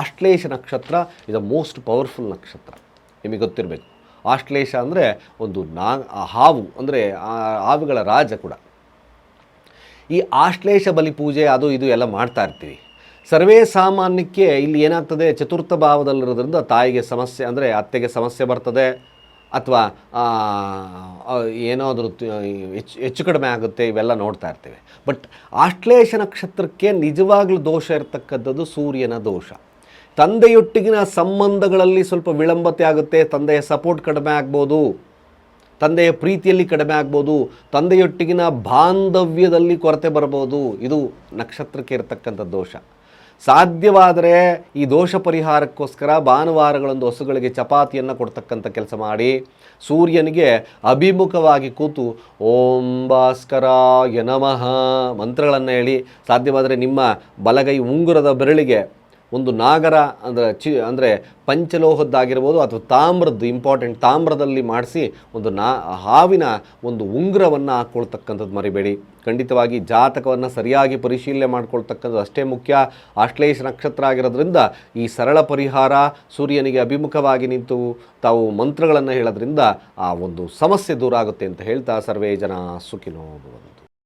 ಆಶ್ಲೇಷ ನಕ್ಷತ್ರ is a most powerful ನಕ್ಷತ್ರ. ನಿಮಗೆ ಗೊತ್ತಿರಬೇಕು. ಆಶ್ಲೇಷ ಅಂದರೆ ಒಂದು ನಾ ಹಾವು, ಅಂದರೆ ಹಾವುಗಳ ರಾಜ ಕೂಡ. ಈ ಆಶ್ಲೇಷ ಬಲಿ ಪೂಜೆ ಅದು ಇದು ಎಲ್ಲ ಮಾಡ್ತಾ ಇರ್ತೀವಿ. ಸರ್ವೇ ಸಾಮಾನ್ಯಕ್ಕೆ ಇಲ್ಲಿ ಏನಾಗ್ತದೆ? ಚತುರ್ಥ ಭಾವದಲ್ಲಿರೋದ್ರಿಂದ ತಾಯಿಗೆ ಸಮಸ್ಯೆ, ಅಂದರೆ ಅತ್ತೆಗೆ ಸಮಸ್ಯೆ ಬರ್ತದೆ, ಅಥವಾ ಏನಾದರೂ ಹೆಚ್ಚು ಹೆಚ್ಚು ಕಡಿಮೆ ಆಗುತ್ತೆ, ಇವೆಲ್ಲ ನೋಡ್ತಾ ಇರ್ತೀವಿ. ಬಟ್ ಆಶ್ಲೇಷ ನಕ್ಷತ್ರಕ್ಕೆ ನಿಜವಾಗ್ಲೂ ದೋಷ ಇರತಕ್ಕಂಥದ್ದು ಸೂರ್ಯನ ದೋಷ. ತಂದೆಯೊಟ್ಟಿಗಿನ ಸಂಬಂಧಗಳಲ್ಲಿ ಸ್ವಲ್ಪ ವಿಳಂಬತೆ ಆಗುತ್ತೆ, ತಂದೆಯ ಸಪೋರ್ಟ್ ಕಡಿಮೆ ಆಗ್ಬೋದು, ತಂದೆಯ ಪ್ರೀತಿಯಲ್ಲಿ ಕಡಿಮೆ ಆಗ್ಬೋದು, ತಂದೆಯೊಟ್ಟಿಗಿನ ಬಾಂಧವ್ಯದಲ್ಲಿ ಕೊರತೆ ಬರ್ಬೋದು ಇದು ನಕ್ಷತ್ರಕ್ಕೆ ಇರತಕ್ಕಂಥ ದೋಷ. ಸಾಧ್ಯವಾದರೆ ಈ ದೋಷ ಪರಿಹಾರಕ್ಕೋಸ್ಕರ ಭಾನುವಾರಗಳೊಂದು ಹಸುಗಳಿಗೆ ಚಪಾತಿಯನ್ನು ಕೊಡ್ತಕ್ಕಂಥ ಕೆಲಸ ಮಾಡಿ, ಸೂರ್ಯನಿಗೆ ಅಭಿಮುಖವಾಗಿ ಕೂತು, ಓಂ ಭಾಸ್ಕರ ಯನಮಃ ಮಂತ್ರಗಳನ್ನು ಹೇಳಿ, ಸಾಧ್ಯವಾದರೆ ನಿಮ್ಮ ಬಲಗೈ ಉಂಗುರದ ಬೆರಳಿಗೆ ಒಂದು ನಾಗರ ಅಂದರೆ ಚಿ, ಅಂದರೆ ಪಂಚಲೋಹದ್ದಾಗಿರ್ಬೋದು ಅಥವಾ ತಾಮ್ರದ್ದು ಇಂಪಾರ್ಟೆಂಟ್ ತಾಮ್ರದಲ್ಲಿ ಮಾಡಿಸಿ ಒಂದು ನಾ, ಹಾವಿನ ಒಂದು ಉಂಗುರವನ್ನು ಹಾಕ್ಕೊಳ್ತಕ್ಕಂಥದ್ದು ಮರಿಬೇಡಿ. ಖಂಡಿತವಾಗಿ ಜಾತಕವನ್ನು ಸರಿಯಾಗಿ ಪರಿಶೀಲನೆ ಮಾಡ್ಕೊಳ್ತಕ್ಕಂಥದ್ದು ಅಷ್ಟೇ ಮುಖ್ಯ. ಆಶ್ಲೇಷ ನಕ್ಷತ್ರ ಆಗಿರೋದ್ರಿಂದ ಈ ಸರಳ ಪರಿಹಾರ ಸೂರ್ಯನಿಗೆ ಅಭಿಮುಖವಾಗಿ ನಿಂತು ತಾವು ಮಂತ್ರಗಳನ್ನು ಹೇಳೋದ್ರಿಂದ ಆ ಒಂದು ಸಮಸ್ಯೆ ದೂರ ಆಗುತ್ತೆ ಅಂತ ಹೇಳ್ತಾ ಸರ್ವೇ ಜನ ಸುಖಿನೋ